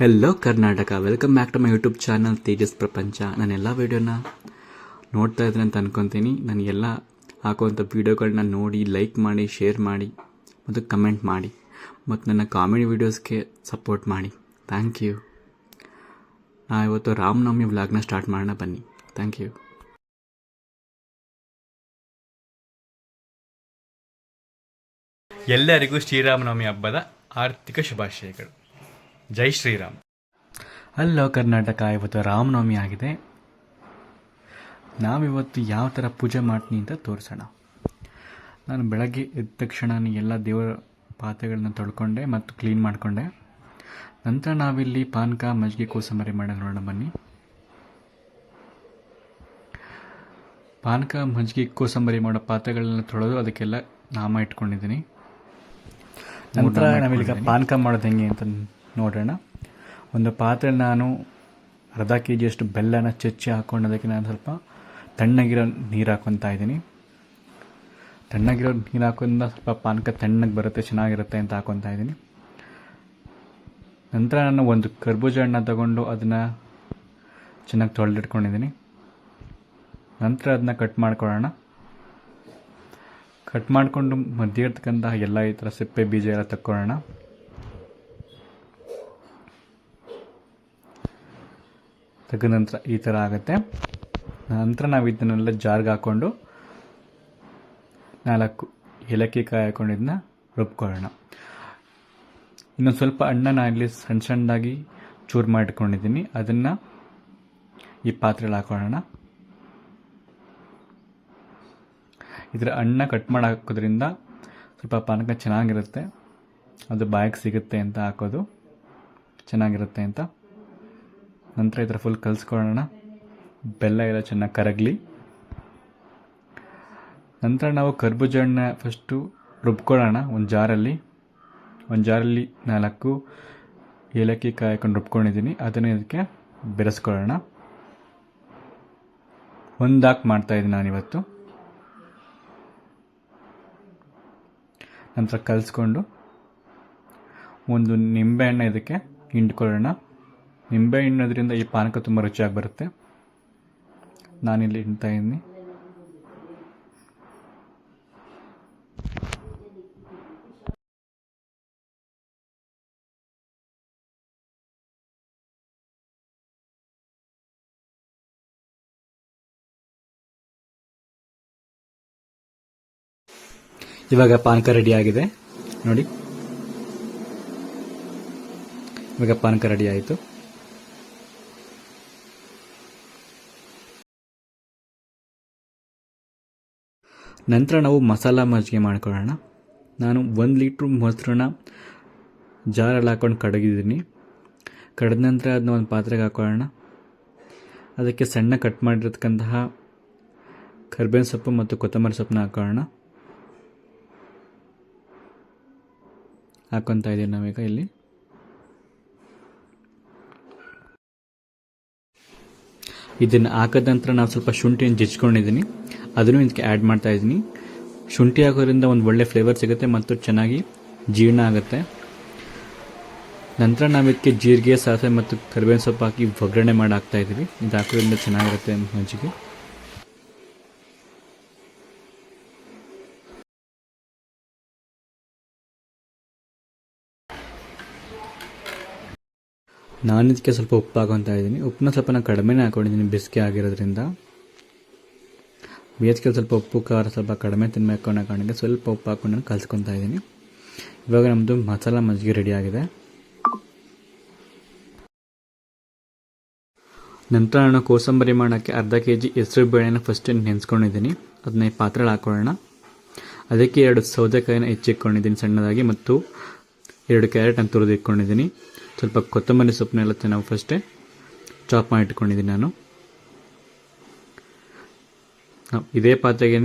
Hello Karnataka welcome back to my YouTube channel Tejas Prapancha ನಾನು ಎಲ್ಲ ವೀಡಿಯೋನ ನೋಡ್ತಾ ಇದ್ದೀನಿ ಅಂತ ಅನ್ಕೊತೀನಿ. ನಾನು ಎಲ್ಲ ಹಾಕುವಂಥ ವೀಡಿಯೋಗಳನ್ನ ನೋಡಿ ಲೈಕ್ ಮಾಡಿ ಶೇರ್ ಮಾಡಿ, ಮತ್ತು ಕಮೆಂಟ್ ಮಾಡಿ, ಮತ್ತು ನನ್ನ ಕಾಮಿಡಿ ವೀಡಿಯೋಸ್ಗೆ ಸಪೋರ್ಟ್ ಮಾಡಿ. ಥ್ಯಾಂಕ್ ಯು ನಾ ಇವತ್ತು ರಾಮನವಮಿ ವ್ಲಾಗ್ನ ಸ್ಟಾರ್ಟ್ ಮಾಡೋಣ ಬನ್ನಿ. ಥ್ಯಾಂಕ್ ಯು ಎಲ್ಲರಿಗೂ ಶ್ರೀರಾಮನವಮಿ ಹಬ್ಬದ ಆರ್ಥಿಕ ಶುಭಾಶಯಗಳು. ಜೈ ಶ್ರೀರಾಮ್. ಹಲೋ ಕರ್ನಾಟಕ ಇವತ್ತು ರಾಮನವಮಿ ಆಗಿದೆ. ನಾವಿವತ್ತು ಯಾವ ಥರ ಪೂಜೆ ಮಾಡ್ತೀನಿ ಅಂತ ತೋರಿಸೋಣ. ನಾನು ಬೆಳಗ್ಗೆ ಎದ್ದ ತಕ್ಷಣ ಎಲ್ಲ ದೇವರ ಪಾತ್ರೆಗಳನ್ನ ತೊಳ್ಕೊಂಡೆ ಮತ್ತು ಕ್ಲೀನ್ ಮಾಡಿಕೊಂಡೆ. ನಂತರ ನಾವಿಲ್ಲಿ ಪಾನಕ ಮಜ್ಜಿಗೆ ಕೋಸಂಬರಿ ಮಾಡೋಣ ನೋಡೋಣ ಬನ್ನಿ. ಪಾನಕ ಮಜ್ಜಿಗೆ ಕೋಸಂಬರಿ ಮಾಡೋ ಪಾತ್ರೆಗಳನ್ನ ತೊಳೆದು ಅದಕ್ಕೆಲ್ಲ ನಾಮ ಇಟ್ಕೊಂಡಿದ್ದೀನಿ. ನಂತರ ನಾವಿಲ್ಲಿ ಪಾನಕ ಮಾಡೋದು ಹೆಂಗೆ ಅಂತ ನೋಡೋಣ. ಒಂದು ಪಾತ್ರೆ ನಾನು ಅರ್ಧ ಕೆ ಜಿಯಷ್ಟು ಬೆಲ್ಲನ ಚಚ್ಚಿ ಹಾಕ್ಕೊಂಡು ಅದಕ್ಕೆ ನಾನು ಸ್ವಲ್ಪ ತಣ್ಣಗಿರೋ ನೀರು ಹಾಕ್ಕೊತಾ ಇದ್ದೀನಿ. ತಣ್ಣಗಿರೋ ನೀರು ಹಾಕೋದ್ರಿಂದ ಸ್ವಲ್ಪ ಪಾನಕ ತಣ್ಣಗೆ ಬರುತ್ತೆ, ಚೆನ್ನಾಗಿರುತ್ತೆ ಅಂತ ಹಾಕ್ಕೊತಾ ಇದ್ದೀನಿ. ನಂತರ ನಾನು ಒಂದು ಕರ್ಬೂಜ ಹಣ್ಣ ತಗೊಂಡು ಅದನ್ನು ಚೆನ್ನಾಗಿ ತೊಳೆದಿಟ್ಕೊಂಡಿದ್ದೀನಿ. ನಂತರ ಅದನ್ನ ಕಟ್ ಮಾಡ್ಕೊಳ್ಳೋಣ. ಕಟ್ ಮಾಡಿಕೊಂಡು ಮಧ್ಯ ಇರ್ತಕ್ಕಂತಹ ಎಲ್ಲ ಈ ಥರ ಸಿಪ್ಪೆ ಬೀಜ ಎಲ್ಲ ತಕ್ಕೊಳ್ಳೋಣ. ತೆಗೆದ ನಂತರ ಈ ಥರ ಆಗುತ್ತೆ. ನಂತರ ನಾವು ಇದನ್ನೆಲ್ಲ ಜಾರ್ಗೆ ಹಾಕ್ಕೊಂಡು ನಾಲ್ಕು ಏಲಕ್ಕಿ ಕಾಯಿ ಹಾಕೊಂಡಿದ್ದನ್ನ ರುಬ್ಕೊಳ್ಳೋಣ. ಇನ್ನೊಂದು ಸ್ವಲ್ಪ ಅಣ್ಣ ನಾನು ಇಲ್ಲಿ ಸಣ್ಣ ಸಣ್ಣದಾಗಿ ಚೂರು ಮಾಡಿಟ್ಕೊಂಡಿದ್ದೀನಿ. ಅದನ್ನು ಈ ಪಾತ್ರೆಯಲ್ಲಿ ಹಾಕ್ಕೊಳ್ಳೋಣ ಇದರ ಅಣ್ಣ ಕಟ್ ಮಾಡಿ ಹಾಕೋದ್ರಿಂದ ಸ್ವಲ್ಪ ಪಾನಕ ಚೆನ್ನಾಗಿರುತ್ತೆ. ಅದು ಬಾಯಿಗೆ ಸಿಗುತ್ತೆ ಅಂತ ಹಾಕೋದು. ಚೆನ್ನಾಗಿರುತ್ತೆ ಅಂತ. ನಂತರ ಇದರ ಫುಲ್ ಕಲಿಸ್ಕೊಳ್ಳೋಣ. ಬೆಲ್ಲ ಎಲ್ಲ ಚೆನ್ನಾಗಿ ಕರಗಲಿ. ನಂತರ ನಾವು ಕರ್ಬೂಜ ಹಣ್ಣ ಫಸ್ಟು ರುಬ್ಕೊಳ್ಳೋಣ ಒಂದು ಜಾರಲ್ಲಿ. ಒಂದು ಜಾರಲ್ಲಿ ನಾಲ್ಕು ಏಲಕ್ಕಿ ಕಾಯ್ಕೊಂಡು ರುಬ್ಕೊಂಡಿದ್ದೀನಿ. ಅದನ್ನು ಇದಕ್ಕೆ ಬೆರೆಸ್ಕೊಳ್ಳೋಣ. ಒಂದಾಕ್ ಮಾಡ್ತಾಯಿದ್ದೀನಿ ನಾನಿವತ್ತು. ನಂತರ ಕಲಿಸ್ಕೊಂಡು ಒಂದು ನಿಂಬೆಹಣ್ಣು ಇದಕ್ಕೆ ಹಿಂಡ್ಕೊಳ್ಳೋಣ. ನಿಂಬೆ ಹಣ್ಣೋದ್ರಿಂದ ಈ ಪಾನಕ ತುಂಬ ರುಚಿಯಾಗಿ ಬರುತ್ತೆ. ನಾನಿಲ್ಲಿ ಇಡ್ತಾ ಇದ್ದೀನಿ. ಇವಾಗ ಪಾನಕ ರೆಡಿ ಆಗಿದೆ. ನೋಡಿ. ಇವಾಗ ಪಾನಕ ರೆಡಿ ಆಯಿತು. ನಂತರ ನಾವು ಮಸಾಲ ಮಜ್ಜಿಗೆ ಮಾಡ್ಕೊಳ್ಳೋಣ. ನಾನು ಒಂದು ಲೀಟ್ರ್ ಮೊಸರನ್ನ ಜಾರಲ್ಲಿ ಹಾಕ್ಕೊಂಡು ಕಡಗಿದ್ದೀನಿ. ಕಡದ ನಂತರ ಅದನ್ನ ಒಂದು ಪಾತ್ರೆಗೆ ಹಾಕೊಳ್ಳೋಣ ಅದಕ್ಕೆ ಸಣ್ಣ ಕಟ್ ಮಾಡಿರತಕ್ಕಂತಹ ಕರ್ಬೇವಿನ ಸೊಪ್ಪು ಮತ್ತು ಕೊತ್ತಂಬರಿ ಸೊಪ್ಪನ್ನ ಹಾಕೊಳ್ಳೋಣ ಹಾಕ್ಕೊತಾ ಇದ್ದೀವಿ ನಾವೀಗ ಇಲ್ಲಿ. ಇದನ್ನು ಹಾಕದ ನಂತರ ನಾವು ಸ್ವಲ್ಪ ಶುಂಠಿಯನ್ನು ಜಜ್ಕೊಂಡಿದ್ದೀನಿ ಅದನ್ನು ಇದಕ್ಕೆ ಆ್ಯಡ್ ಮಾಡ್ತಾ ಇದ್ದೀನಿ. ಶುಂಠಿ ಹಾಕೋದ್ರಿಂದ ಒಂದು ಒಳ್ಳೆ ಫ್ಲೇವರ್ ಸಿಗುತ್ತೆ ಮತ್ತು ಚೆನ್ನಾಗಿ ಜೀರ್ಣ ಆಗುತ್ತೆ. ನಂತರ ನಾವು ಇದಕ್ಕೆ ಜೀರಿಗೆ, ಸಾಸಿವೆ ಮತ್ತು ಕರಿಬೇವಿನ ಸೊಪ್ಪು ಹಾಕಿ ಒಗ್ಗರಣೆ ಮಾಡಿ ಹಾಕ್ತಾ ಇದ್ದೀವಿ. ಇದು ಹಾಕೋದ್ರಿಂದ ಚೆನ್ನಾಗಿರುತ್ತೆ ಮಜ್ಜಿಗೆ. ನಾನು ಇದಕ್ಕೆ ಸ್ವಲ್ಪ ಉಪ್ಪು ಹಾಕೊತಾ ಇದ್ದೀನಿ. ಉಪ್ಪನ್ನ ಸ್ವಲ್ಪ ನಾನು ಕಡಿಮೆನೇ ಹಾಕೊಂಡಿದ್ದೀನಿ. ಬಿಸಿಗೆ ಆಗಿರೋದ್ರಿಂದ. ಬೇಸಿಗೆ ಸ್ವಲ್ಪ ಉಪ್ಪು, ಖಾರ ಸ್ವಲ್ಪ ಕಡಿಮೆ ತಿನ್ನಬೇಕು ಅನ್ನೋ ಕಾರಣಕ್ಕೆ ಸ್ವಲ್ಪ ಉಪ್ಪು ಹಾಕೊಂಡು ನಾನು ಕಲಿಸ್ಕೊತಾ ಇದ್ದೀನಿ. ಇವಾಗ ನಮ್ಮದು ಮಸಾಲ ಮಜ್ಜಿಗೆ ರೆಡಿ ಆಗಿದೆ. ನಂತರ ನಾನು ಕೋಸಂಬರಿ ಮಾಡೋಕ್ಕೆ ಅರ್ಧ ಕೆ ಜಿ ಹೆಸರು ಬೇಳೆನ ಫಸ್ಟ್ ನೆನೆಸ್ಕೊಂಡಿದ್ದೀನಿ. ಅದನ್ನ ಈ ಹಾಕ್ಕೊಳ್ಳೋಣ ಹಾಕೊಳ್ಳೋಣ. ಅದಕ್ಕೆ ಎರಡು ಸೌತೆಕಾಯಿನ ಹೆಚ್ಚಿಟ್ಕೊಂಡಿದ್ದೀನಿ ಸಣ್ಣದಾಗಿ ಮತ್ತು ಎರಡು ಕ್ಯಾರೆಟ್ ಅಂತ ತುರಿದು ಇಟ್ಕೊಂಡಿದ್ದೀನಿ ಸ್ವಲ್ಪ ಕೊತ್ತಂಬರಿ ಸೊಪ್ಪನ್ನೆಲ್ಲ ಚೆನ್ನಾಗಿ ಫಸ್ಟೇ ಚಾಪ್ ಮಾಡಿ ಇಟ್ಕೊಂಡಿದ್ದೀನಿ ನಾನು. ಇದೇ ಪಾತ್ರೆಗೆ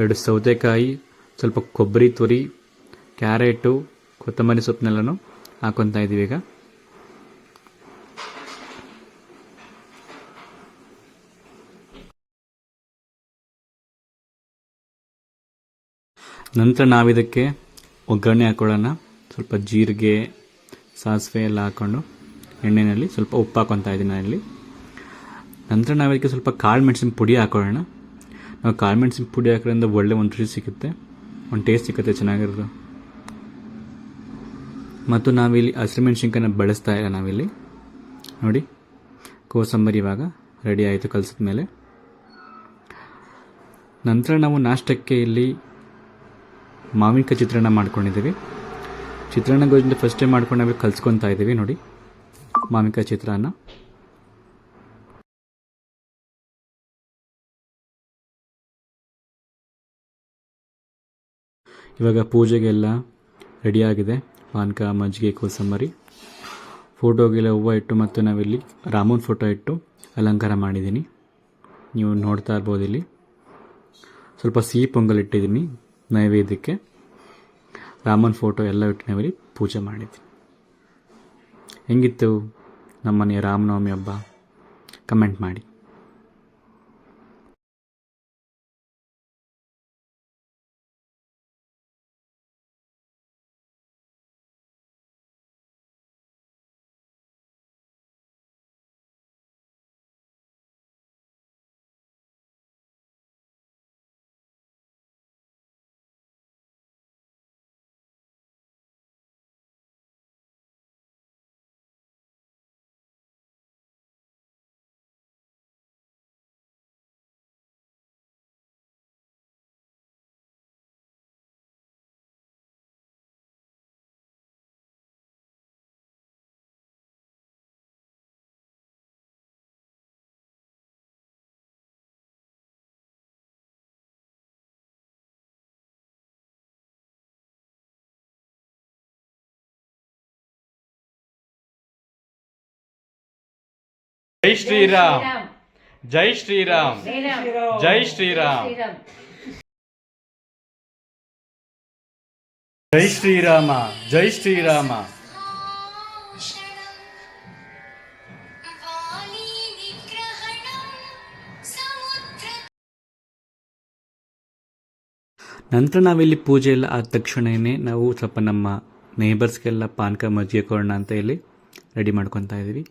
ಎರಡು ಸೌತೆಕಾಯಿ, ಸ್ವಲ್ಪ ಕೊಬ್ಬರಿ ತುರಿ, ಕ್ಯಾರೆಟು, ಕೊತ್ತಂಬರಿ ಸೊಪ್ಪನ್ನೆಲ್ಲನೂ ಹಾಕೊತಾ ಇದ್ದೀವಿ ಈಗ. ನಂತರ ನಾವಿದಕ್ಕೆ ಒಗ್ಗರಣೆ ಹಾಕೊಳ್ಳೋಣ. ಸ್ವಲ್ಪ ಜೀರಿಗೆ, ಸಾಸಿವೆ ಎಲ್ಲ ಹಾಕ್ಕೊಂಡು ಎಣ್ಣೆಯಲ್ಲಿ ಸ್ವಲ್ಪ ಉಪ್ಪು ಹಾಕೊತಾ ಇದ್ದೀನಿ ನಾನಿಲ್ಲಿ. ನಂತರ ನಾವದಕ್ಕೆ ಸ್ವಲ್ಪ ಕಾಳು ಮೆಣಸಿನ ಪುಡಿ ಹಾಕೊಳ್ಳೋಣ. ನಾವು ಕಾಳು ಮೆಣಸಿನ ಪುಡಿ ಹಾಕೋದ್ರಿಂದ ಒಳ್ಳೆ ಒಂದು ರುಚಿ ಸಿಗುತ್ತೆ. ಒಂದು ಟೇಸ್ಟ್ ಸಿಗುತ್ತೆ ಚೆನ್ನಾಗಿರೋದು ಮತ್ತು ನಾವಿಲ್ಲಿ ಹಸಿರುಮೆಣ್ಸಿನ್ಕಾಯನ್ನ ಬಳಸ್ತಾ ಇಲ್ಲ ನಾವಿಲ್ಲಿ. ನೋಡಿ, ಕೋಸಂಬರಿ ಇವಾಗ ರೆಡಿ ಆಯಿತು ಕಲಸಿದ ಮೇಲೆ ನಂತರ ನಾವು ನಾಷ್ಟಕ್ಕೆ ಇಲ್ಲಿ ಮಾವಿನಕಾಯಿ ಚಿತ್ರಾನ್ನ ಮಾಡ್ಕೊಂಡಿದ್ದೀವಿ. ಚಿತ್ರಾನ್ನ ಫಸ್ಟ್ ಟೈಮ್ ಮಾಡ್ಕೊಂಡು ನಾವು ಕಲ್ಸ್ಕೊತಾ ಇದ್ದೀವಿ ನೋಡಿ. ಮಾವಿನಕಾಯಿ ಚಿತ್ರಾನ್ನ. ಇವಾಗ ಪೂಜೆಗೆಲ್ಲ ರೆಡಿಯಾಗಿದೆ ಪಾನಕ ಮಜ್ಜಿಗೆ, ಕೋಸಂಬರಿ. ಫೋಟೋಗೆಲ್ಲ ಹೂವು ಇಟ್ಟು ಮತ್ತು ನಾವಿಲ್ಲಿ ರಾಮನ ಫೋಟೋ ಇಟ್ಟು ಅಲಂಕಾರ ಮಾಡಿದ್ದೀನಿ. ನೀವು ನೋಡ್ತಾ ಇರ್ಬೋದು ಇಲ್ಲಿ. ಸ್ವಲ್ಪ ಸಿಹಿ ಪೊಂಗಲ್ ಇಟ್ಟಿದ್ದೀನಿ ನೈವೇದ್ಯಕ್ಕೆ. ರಾಮನ ಫೋಟೋ ಎಲ್ಲ ಇಟ್ಟು ನಾವಿಲ್ಲಿ ಪೂಜೆ ಮಾಡಿದ್ದೀನಿ ಹೆಂಗಿತ್ತು ನಮ್ಮನೆಯ ರಾಮನವಮಿ ಹಬ್ಬ? ಕಮೆಂಟ್ ಮಾಡಿ. ಜೈ ಶ್ರೀರಾಮ್. ಜೈ ಶ್ರೀರಾಮ್. ಜೈ ಶ್ರೀರಾಮ್. ಜೈ ಶ್ರೀರಾಮ. ಜೈ ಶ್ರೀರಾಮ. ನಂತರ ನಾವಿಲ್ಲಿ ಪೂಜೆ ಎಲ್ಲ ಆದ ತಕ್ಷಣವೇ ನಾವು ಸ್ವಲ್ಪ ನಮ್ಮ ನೇಬರ್ಸ್ಗೆಲ್ಲ ಪಾನಕ ಮಜ್ಜಿಗೆ ಕೊಡೋಣ ಅಂತ ಹೇಳಿ ರೆಡಿ ಮಾಡ್ಕೊತಾ ಇದ್ದೀವಿ.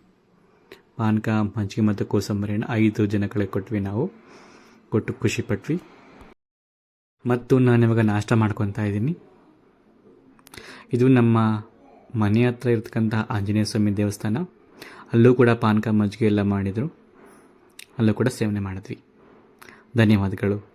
ಪಾನಕ, ಮಜ್ಜಿಗೆ ಮತ್ತು ಕೋಸಂಬರಿನ ಐದು ಜನಗಳಿಗೆ ಕೊಟ್ವಿ ನಾವು. ಕೊಟ್ಟು ಖುಷಿ ಪಟ್ವಿ. ಮತ್ತು ನಾನು ಇವಾಗ ನಾಷ್ಟ ಮಾಡ್ಕೊತಾ ಇದ್ದೀನಿ. ಇದು ನಮ್ಮ ಮನೆ ಹತ್ರ ಇರ್ತಕ್ಕಂಥ ಆಂಜನೇಯ ಸ್ವಾಮಿ ದೇವಸ್ಥಾನ. ಅಲ್ಲೂ ಕೂಡ ಪಾನಕ, ಮಜ್ಜಿಗೆ ಎಲ್ಲ ಮಾಡಿದರು. ಅಲ್ಲೂ ಕೂಡ ಸೇವನೆ ಮಾಡಿದ್ವಿ. ಧನ್ಯವಾದಗಳು.